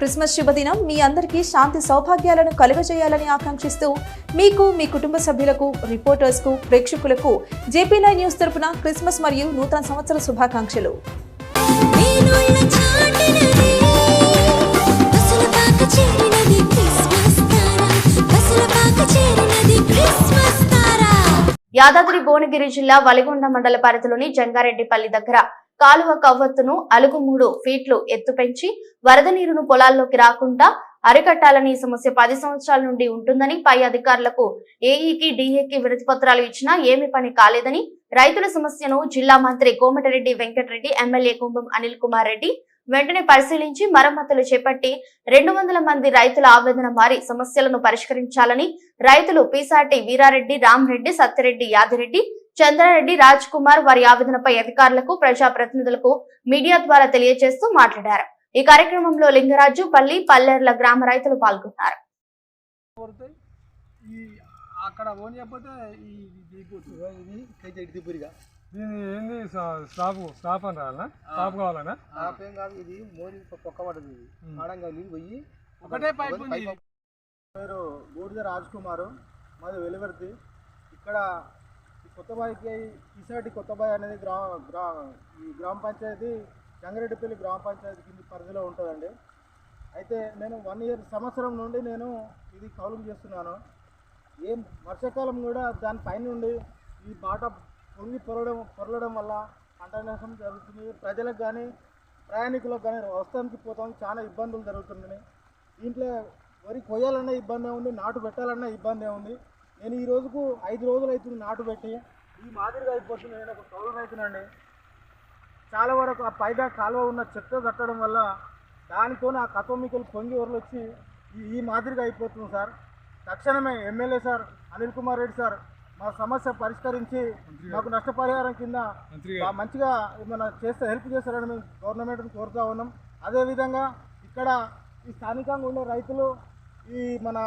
Christmas శుభదినం. మీ అందరికీ శాంతి సౌభాగ్యాలను కలుగజేయాలని ఆకాంక్షిస్తూ మీకు మీ కుటుంబ సభ్యులకు రిపోర్టర్స్కు ప్రేక్షకులకు జేపీ నైన్ న్యూస్ తరపున క్రిస్మస్ మరియు నూతన సంవత్సర శుభాకాంక్షలు. యాదాద్రి భువనగిరి జిల్లా వలిగొండ మండల పరిధిలోని జంగారెడ్డిపల్లి దగ్గర కాలువ కవ్వత్తును అలుగు మూడు ఫీట్లు ఎత్తు పెంచి వరద నీరును పొలాల్లోకి రాకుండా అరికట్టాలని సమస్య పది సంవత్సరాల నుండి ఉంటుందని పై అధికారులకు ఏఈకి డిఏకి వినతి పత్రాలు ఇచ్చినా ఏమి పని కాలేదని రైతుల సమస్యను జిల్లా మంత్రి కోమటిరెడ్డి వెంకటరెడ్డి ఎమ్మెల్యే కుంభం అనిల్ కుమార్ రెడ్డి వెంటనే పరిశీలించి మరమ్మతులు చేపట్టి రెండు వందల మంది రైతుల ఆవేదన మారి సమస్యలను పరిష్కరించాలని రైతులు పీసాటి వీరారెడ్డి రామ్రెడ్డి సత్యరెడ్డి యాదిరెడ్డి చంద్రారెడ్డి రాజ్ కుమార్ వారి ఆవేదనపై అధికారులకు ప్రజాప్రతినిధులకు మీడియా ద్వారా తెలియజేస్తూ మాట్లాడారు. ఈ కార్యక్రమంలో లింగరాజు పల్లి పల్లెర్ల గ్రామ రైతులు పాల్గొన్నారు. అక్కడ ఓన్ ఇది కైతే ఇటు దిబ్బురిగా. దీని ఏంది? సా- స్టాప్ స్టాప్ అని రావాలనా స్టాప్ కావాలనా? ఏం కాదు ఇది మోరి పొక్క పడదు ఇది. ఆడంగా నీళ్ళు పోయి ఒకటే పైపు ఉంది. పేరు బూడిద రాజ్ కుమార్ మాది వెలువెర్తి. ఇక్కడ కొత్తబాయికి ఈసాటి కొత్తబాయి అనేది గ్రా గ్రా ఈ గ్రామ పంచాయతీ జంగరెడ్డిపల్లి గ్రామ పంచాయతీ కింది పరిధిలో ఉంటుందండి. అయితే నేను వన్ ఇయర్ సంవత్సరం నుండి నేను ఇది కౌలింగ్ చేస్తున్నాను. ఏం వర్షాకాలం కూడా దానిపైన నుండి ఈ బాట పొంగి పొరడం పొరలడం వల్ల పంట నష్టం జరుగుతుంది. ప్రజలకు కానీ ప్రయాణికులకు కానీ వస్తానికి పోతానికి చాలా ఇబ్బందులు జరుగుతున్నాయి దీంట్లో వరి కొయ్యాలన్నా ఇబ్బంది ఉంది నాటు పెట్టాలన్నా ఇబ్బంది ఉంది. నేను ఈ రోజుకు ఐదు రోజులు అవుతుంది నాటు పెట్టి. ఈ మాదిరిగా అయిపోతుంది నేను ఒక కౌలు రైతునండి. చాలా వరకు ఆ పైదా కాలువ ఉన్న చెత్త కట్టడం వల్ల దానితో ఆ కథోమికలు పొంగి వరలు వచ్చి ఈ ఈ మాదిరిగా అయిపోతుంది సార్. తక్షణమే MLA sir Anil Kumar Reddy sir మా సమస్య పరిష్కరించి మాకు నష్టపరిహారం కింద మంచిగా ఏమైనా చేస్తే హెల్ప్ చేస్తారని మేము గవర్నమెంట్ని కోరుతా ఉన్నాం. అదేవిధంగా ఇక్కడ ఈ స్థానికంగా ఉండే రైతులు ఈ మన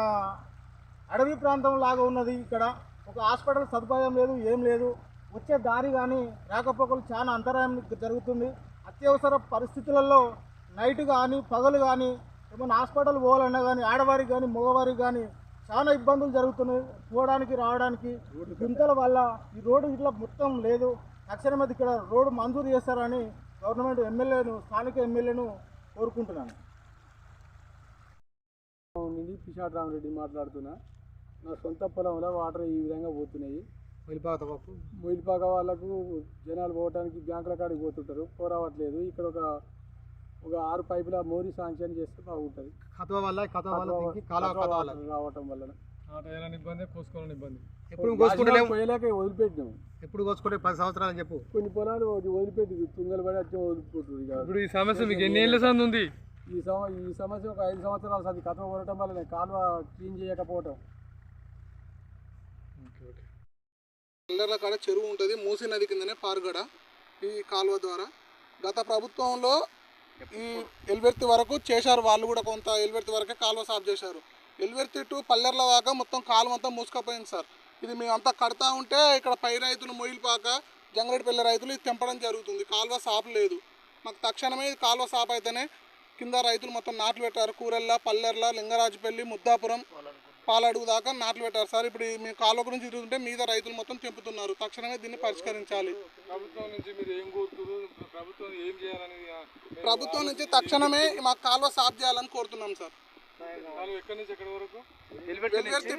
అడవి ప్రాంతం లాగా ఉన్నది ఇక్కడ. ఒక హాస్పిటల్ సదుపాయం లేదు ఏం లేదు. వచ్చే దారి కానీ రాకపోకలు చాలా అంతరాయం జరుగుతుంది. అత్యవసర పరిస్థితులలో నైట్ కానీ పగలు కానీ ఏమైనా హాస్పిటల్ పోవాలన్నా కానీ ఆడవారికి కానీ మగవారికి కానీ చాలా ఇబ్బందులు జరుగుతున్నాయి. పోవడానికి రావడానికి గుంతల వల్ల ఈ రోడ్డు ఇట్లా మొత్తం లేదు. తక్షణమే ఇక్కడ రోడ్డు మంజూరు చేస్తారని గవర్నమెంట్ ఎమ్మెల్యేను స్థానిక ఎమ్మెల్యేను కోరుకుంటున్నాను. పిషాడ్ రామరెడ్డి మాట్లాడుతున్నా. నా సొంత పొలంలో వాటర్ ఈ విధంగా పోతున్నాయి. వెళ్ళిపోతా బాపు మొయిలిపాక వాళ్ళకు జనాలు పోవడానికి బ్యాంకుల కాడికి పోతుంటారు. పోరావట్లేదు. ఇక్కడ ఒక ఒక ఆరు పైపుల మోరీ శాంక్షన్ చేస్తే బాగుంటుంది. కథ వల్ల కథ వల్ల రావటం వల్ల ఇబ్బంది కోసుకోవాలని ఇబ్బంది. ఎప్పుడు కోసుకుంటలేము పోయలేక వదిలిపెట్టినాము ఎప్పుడు కోసుకుంటే పది సంవత్సరాలు చెప్పు. కొన్ని పొలాలు వదిలి- వదిలిపెట్టి తుంగలు పడి ఇప్పుడు ఈ సమస్య మీకు ఎన్ని ఏళ్ళ సంది ఉంది? ఈ సమ ఈ సమస్య ఒక ఐదు సంవత్సరాలు అది కథ కొనటం వల్ల కాలువ క్లీన్ చేయకపోవటం. పల్లెర్ల కాడ చెరువు ఉంటుంది. మూసీ నది కిందనే పారుగడ ఈ కాలువ ద్వారా. గత ప్రభుత్వంలో ఈ ఎల్వెర్తి వరకు చేశారు. వాళ్ళు కూడా కొంత ఎల్వెర్తి వరకే కాలువ సాఫ్ చేశారు. ఎల్వెర్తి టు పల్లెర్ల దాకా మొత్తం కాలువ అంతా మూసుకపోయింది సార్. ఇది మేము అంతా కడతా ఉంటే ఇక్కడ పై రైతులు మొయిలిపాక జంగరెడ్డిపల్లి రైతులు ఇది తెంపడం జరుగుతుంది. కాలువ సాపు లేదు. మాకు తక్షణమే ఇది కాలువ సాపు అయితేనే కింద రైతులు మొత్తం నాట్లు పెట్టారు. కూరెల్ల పల్లెర్ల లింగరాజుపల్లి ముద్దాపురం పాలడుగు దాకా నాట్లు పెట్టారు. సార్ ఇప్పుడు మేము కాలువ గురించి తిరుగుతుంటే మీద రైతులు మొత్తం తెంపుతున్నారు. తక్షణమే దీన్ని పరిష్కరించాలి. ప్రభుత్వం నుంచి మీరు ఏం కోరుతున్నారు ప్రభుత్వం ఏం చేయాలని ప్రభుత్వం నుంచి తక్షణమే మాకు కాలువ సాఫ్ చేయాలని కోరుతున్నాం సార్. ఎక్కడి నుంచి ఎక్కడి వరకు?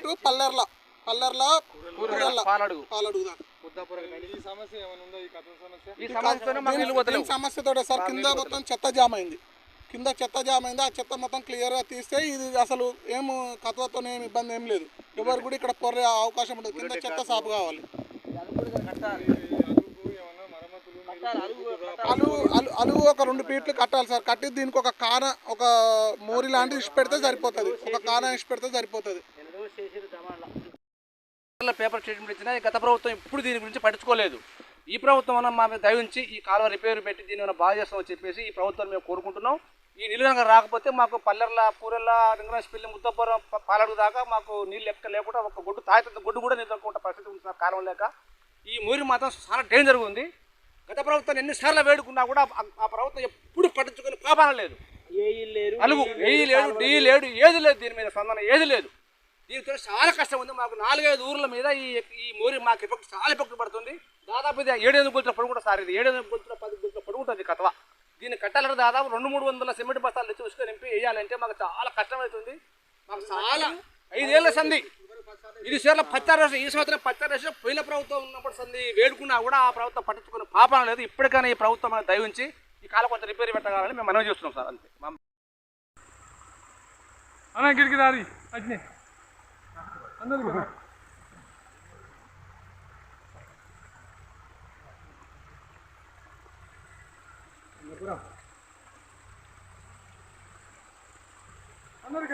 టు పల్లెర్ల. పల్లెర్ల కూరెల్ల పాలడుగు. దాకా ఈ సమస్య ఏమైనా ఉందా? ఈ కథ సమస్య? దీని- దీని సమస్యతోటే సార్. కింద మొత్తం చెత్త జామ్ అయింది. కింద చెత్త జామ్ అయింది ఆ చెత్త మొత్తం క్లియర్గా తీస్తే ఇది అసలు ఏం కథతో ఏమి ఇబ్బంది ఏం లేదు. ఎవరు కూడా ఇక్కడ పొర్రే అవకాశం ఉండదు. కింద చెత్త సాపు కావాలి. అలు అలు అలుగు ఒక రెండు ఫీట్లు కట్టాలి సార్. కట్టి దీనికి ఒక కాన ఒక మోరి లాంటిది ఇచ్చి పెడితే సరిపోతుంది. ఒక కాన ఇచ్చి పెడితే సరిపోతుంది. పేపర్ ట్రీట్మెంట్ ఇచ్చినా గత ప్రభుత్వం ఇప్పుడు దీని గురించి పట్టించుకోలేదు. ఈ ప్రభుత్వం మా మీద దయవుంచి ఈ కాలువ రిపేర్ పెట్టి దీన్ని ఏమైనా బాగా చేస్తామని చెప్పేసి ఈ ప్రభుత్వం మేము కోరుకుంటున్నాం. ఈ నీళ్ళు కనుక రాకపోతే మాకు పల్లెర్ల పూరెల్ల లింగరాజపల్లి ముద్దపురం ప- పాలడుగు దాకా మాకు నీళ్ళు ఎక్క లేకుండా ఒక గొడ్డు తాగితే గొడ్డు కూడా నిద్రకుంటే పరిస్థితి సార్. కాలం లేక ఈ మూరి మాత్రం చాలా డేంజర్ ఉంది. గత ప్రభుత్వం ఎన్నిసార్లు వేడుకున్నా కూడా ఆ- ప్రభుత్వం ఎప్పుడు పట్టించుకుని పాపాన లేదు. అలుగు ఏది లేడు డి లేడు ఏది లేదు దీని మీద స్పందన ఏది లేదు. దీనితో చాలా కష్టం ఉంది. మాకు నాలుగైదు ఊర్ల మీద ఈ ఈ మోరి మాకు ఎఫెక్ట్ చాలా ఎఫెక్ట్ పడుతుంది. దాదాపు ఇది ఏడెనిమిది గుంతుల కూడా సార్ ఇది. ఏడెనిమిది గుంతుల పది గుంతుల పొడుగు ఉంటుంది కథవ దీన్ని కట్టాలంటే దాదాపు రెండు మూడు వందల సిమెంట్ బస్తాలు తెచ్చి ఉసుక నింపి వేయాలంటే మాకు చాలా కష్టమవుతుంది. మాకు చాలా ఐదేళ్ళ సంధి. ఇది సార్లు పచ్చారేసిన ఈ సంవత్సరం పచ్చారేసిన పోయిన ప్రభుత్వం ఉన్నప్పుడు సంది వేడుకున్నా కూడా ఆ ప్రభుత్వం పట్టించుకునే పాపం లేదు. ఇప్పటికైనా ఈ ప్రభుత్వం దయవుంచి ఈ కాలం కొంచెం రిపేర్ పెట్టగాలని మేము మనవి చేస్తున్నాం సార్ అంతే. మా అన్న గిడికి దారి అందరు అందరికీ.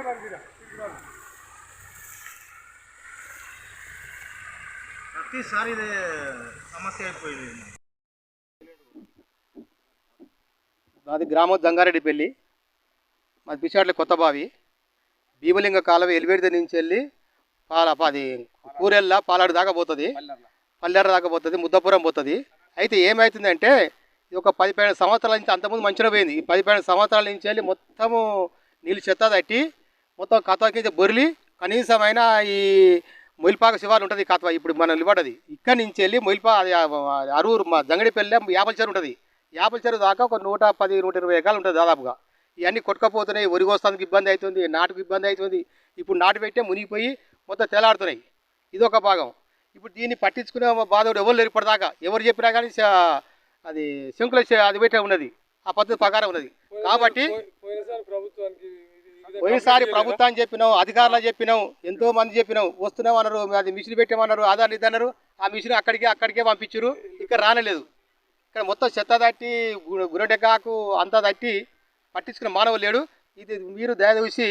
దారి గిడ ప్రతిసారి ఇదే సమస్య అయిపోయింది. మాది గ్రామం జంగారెడ్డిపల్లి మాది పిచ్చాట్ల కొత్త బావి. భీమలింగ కాలువ ఎలివేడిద నుంచి వెళ్ళి పాల అది కూరెల్ల పాలాడు దాకా పోతుంది. పల్లెర దాకా పోతుంది ముద్దపురం పోతుంది. అయితే ఏమవుతుందంటే ఒక పది పదిహేను సంవత్సరాల నుంచి అంతకుముందు మంచిగా పోయింది. ఈ పది పదిహేను సంవత్సరాల నుంచి వెళ్ళి మొత్తము నీళ్ళు చెత్త తట్టి మొత్తం కథ కింద బొరిలి కనీసమైన ఈ మొయిల్పాక శివారు ఉంటుంది ఈ ఇప్పుడు మన నిలబడది ఇక్కడి నుంచి వెళ్ళి మొయిల్పా అది అరూరు మా జంగడిపల్లి యాపల చెరువు ఉంటుంది. యాపల చెరువు దాకా ఒక నూట పది నూట ఇరవై ఎకరాలు ఉంటుంది దాదాపుగా. ఇవన్నీ కొట్టుకపోతున్నాయి. ఒరిగోస్తానికి ఇబ్బంది అవుతుంది నాటుకు ఇబ్బంది అవుతుంది. ఇప్పుడు నాటు పెట్టే మునిగిపోయి మొత్తం తెలాడుతున్నాయి ఇది ఒక భాగం. ఇప్పుడు దీన్ని పట్టించుకునే బాధ ఎవరు లేరు ఇప్పటిదాకా. ఎవరు చెప్పినా కానీ అది శంకుల అది పెట్టే ఉన్నది. ఆ పద్ధతి ప్రకారం ఉన్నది. కాబట్టి పోయినసారి ప్రభుత్వాన్ని చెప్పినాం అధికారులు చెప్పినాం ఎంతో మంది చెప్పినాం వస్తున్నాం అన్నారు అది మిషన్ పెట్టామన్నారు ఆధార్ ఇది అన్నారు ఆ మిషన్ అక్కడికి అక్కడికే పంపించారు ఇక్కడ రానలేదు. ఇక్కడ మొత్తం చెత్త తట్టి గురడెకాకు అంతా తట్టి పట్టించుకున్న మానవులు లేడు. ఇది మీరు దయ చూసి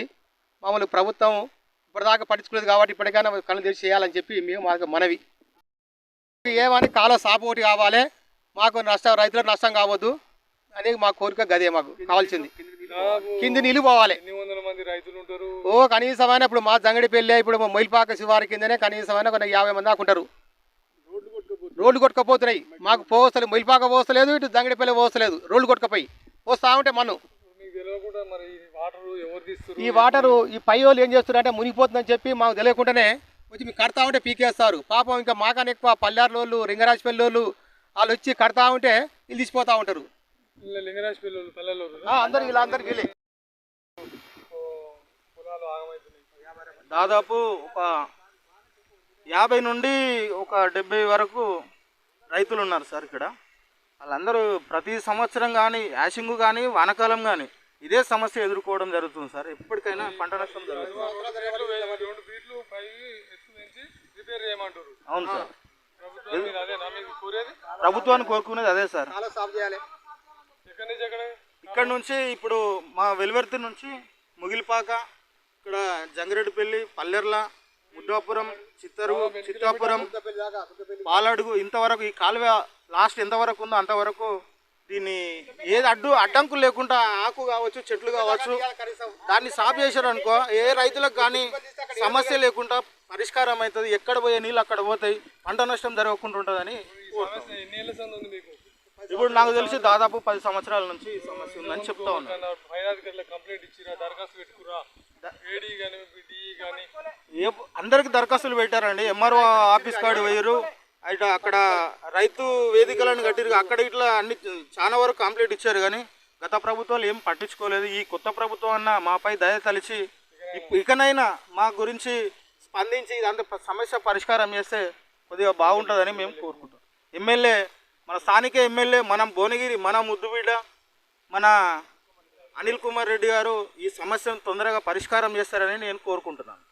మామూలు ప్రభుత్వం ఇప్పటిదాకా పట్టించుకోలేదు కాబట్టి ఇప్పటికైనా కళ్ళు తెరిచి చేయాలని చెప్పి మేము మాకు మనవి. ఏమని కాల సాపు ఒకటి కావాలి. మాకు నష్టం రైతులకు నష్టం కావద్దు అని మా కోరిక గదే మాకు కావాల్సింది. కింది నీళ్ళు పోవాలి. ఓ కనీసమైన ఇప్పుడు మా జంగడి పెళ్ళి ఇప్పుడు మొయిల్పాక శివారి కిందనే కనీసమైన కొన్ని యాభై మంది దాకా ఉంటారు. రోడ్లు కొట్టుకపోతున్నాయి. మాకు పోవస్తలేదు మొయిల్పాక పోస్తలేదు ఇటు జంగడి పెళ్ళి పోస్తలేదు రోడ్లు కొట్టుకపోయి. పోస్తా ఉంటే మన్ను. తీస్తారు ఈ వాటరు ఈ పై వాళ్ళు ఏం చేస్తున్నారంటే మునిగిపోతుందని చెప్పి మాకు తెలియకుండానే వచ్చి మీకు కడతా ఉంటే పీకేస్తారు. పాపం ఇంకా మాకని ఎక్కువ పల్లెర్లోళ్ళు రింగరాజపల్లి వాళ్ళు వాళ్ళు వచ్చి కడతా ఉంటే వీళ్ళు తీసిపోతా ఉంటారు. లింగరాజ్ పిల్లలు పల్లెల్లో ఆ, అందరు ఇలా అందరికి వీళ్ళే పొలాలు ఆగమవుతున్నాయి దాదాపు ఒక యాభై నుండి ఒక డెబ్బై వరకు రైతులు ఉన్నారు సార్ ఇక్కడ. వాళ్ళందరూ ప్రతి సంవత్సరం కానీ యాసింగు కానీ వానకాలం కానీ ఇదే సమస్య ఎదుర్కోవడం జరుగుతుంది సార్. ఎప్పటికైనా పంట నష్టం జరుగుతుంది. అవును సార్. ప్రభుత్వాన్ని కోరుకునేది అదే సార్. ఇక్కడ నుంచి ఇప్పుడు మా వెలువర్తి నుంచి ముగిలిపాక ఇక్కడ జంగిరెడ్డిపల్లి పల్లెర్ల ముద్దాపురం చిత్తరు చిత్తాపురం పాలడుగు ఇంతవరకు ఈ కాలువ లాస్ట్ ఎంతవరకు ఉందో అంతవరకు దీన్ని ఏది అడ్డు అడ్డంకులు లేకుండా ఆకు కావచ్చు చెట్లు కావచ్చు దాన్ని సాఫ్ చేశారు అనుకో ఏ రైతులకు కానీ సమస్య లేకుండా పరిష్కారం అవుతుంది. ఎక్కడ పోయే నీళ్ళు అక్కడ పోతాయి. పంట నష్టం జరగకుండా ఉంటుందని ఇప్పుడు నాకు తెలిసి దాదాపు పది సంవత్సరాల నుంచి ఈ సమస్య ఉందని చెప్తా ఉన్నాను అందరికి దరఖాస్తులు పెట్టారండి? ఎంఆర్ఓ ఆఫీస్ కార్డు పోయారు. అయితే అక్కడ రైతు వేదికలను కట్టిరు. అక్కడ ఇట్లా అన్ని చాలా వరకు కంప్లీట్ ఇచ్చారు కానీ గత ప్రభుత్వాలు ఏం పట్టించుకోలేదు. ఈ కొత్త ప్రభుత్వం అన్న మాపై దయ తలిచి ఇకనైనా మా గురించి స్పందించి ఇదంతా సమస్య పరిష్కారం చేస్తే కొద్దిగా బాగుంటుందని మేము కోరుకుంటాం ఎమ్మెల్యే మన స్థానిక ఎమ్మెల్యే మనం భువనగిరి మన ముద్దుబిడ్డ మన అనిల్ కుమార్ రెడ్డి గారు ఈ సమస్యను తొందరగా పరిష్కారం చేస్తారని నేను కోరుకుంటున్నాను.